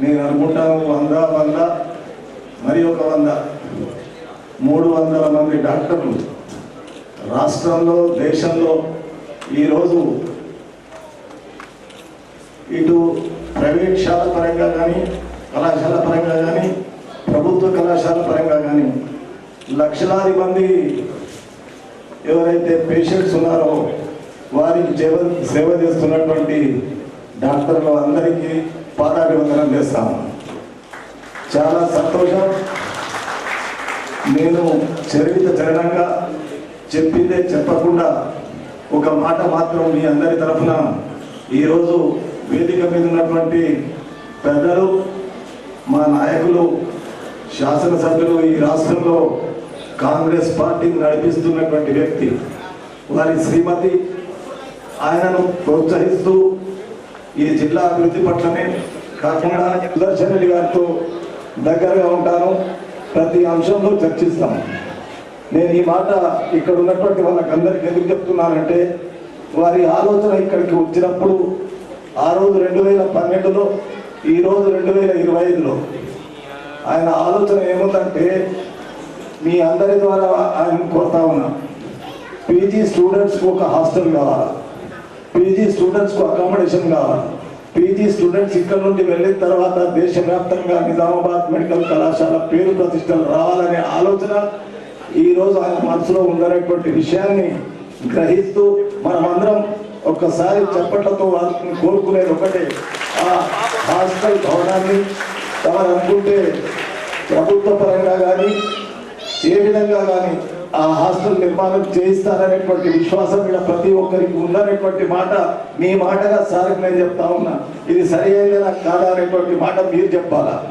నేను అనుకుంటాను వంద వంద మరి ఒక వంద. మూడు వందల మంది డాక్టర్లు రాష్ట్రంలో దేశంలో ఈరోజు ఇటు ప్రైవేట్ శాల పరంగా కానీ కళాశాల పరంగా కానీ ప్రభుత్వ కళాశాల పరంగా కానీ లక్షలాది మంది ఎవరైతే పేషెంట్స్ ఉన్నారో వారికి సేవ సేవ చేస్తున్నటువంటి డాక్టర్లు అందరికీ పాదాభివందనం చేస్తాను. చాలా సంతోషం. నేను చరిత చరణంగా చెప్పిందే చెప్పకుండా ఒక మాట మాత్రం మీ అందరి తరఫున ఈరోజు వేదిక మీద ఉన్నటువంటి పెద్దలు మా నాయకులు శాసనసభ్యులు ఈ రాష్ట్రంలో కాంగ్రెస్ పార్టీని నడిపిస్తున్నటువంటి వ్యక్తి వారి శ్రీమతి ఆయనను ప్రోత్సహిస్తూ ఈ జిల్లా అభివృద్ధి పట్లనే కాకుండా సుదర్శన్ గారితో దగ్గరగా ఉంటాను. ప్రతి అంశంలో చర్చిస్తాం. నేను ఈ మాట ఇక్కడ ఉన్నటువంటి వాళ్ళకందరికీ ఎందుకు చెప్తున్నానంటే వారి ఆలోచన ఇక్కడికి వచ్చినప్పుడు ఆ రోజు రెండు వేల పన్నెండులో ఈ రోజు రెండు వేల ఇరవై ఐదులో ఆయన ఆలోచన ఏముందంటే మీ అందరి ద్వారా ఆయన కోరుతా ఉన్నా పీజీ స్టూడెంట్స్కి ఒక హాస్టల్ కావాలా? పీజీ స్టూడెంట్స్కు అకామిడేషన్ కావాలి పీజీ స్టూడెంట్స్ ఇక్కడ నుండి వెళ్ళిన తర్వాత దేశవ్యాప్తంగా నిజామాబాద్ మెడికల్ కళాశాల పేరు ప్రతిష్టలు రావాలనే ఆలోచన ఈ రోజు ఆయన మనసులో ఉందనేటువంటి విషయాన్ని గ్రహిస్తూ మనమందరం ఒక్కసారి చప్పట్లతో వాళ్ళని కోరుకునేది ఒకటే. ఆ హాస్టల్ భవనాన్ని తమరు అనుకుంటే ప్రభుత్వ పరంగా కానీ ఏ విధంగా కానీ ఆ హాస్టల్ నిర్మాణం చేయిస్తారనేటువంటి విశ్వాసం ఇక్కడ ప్రతి ఒక్కరికి ఉందనేటువంటి మాట మీ మాటగా సార్కి నేను చెప్తా ఉన్నా. ఇది సరి అయిందా కాదా అనేటువంటి మాట మీరు చెప్పాలా?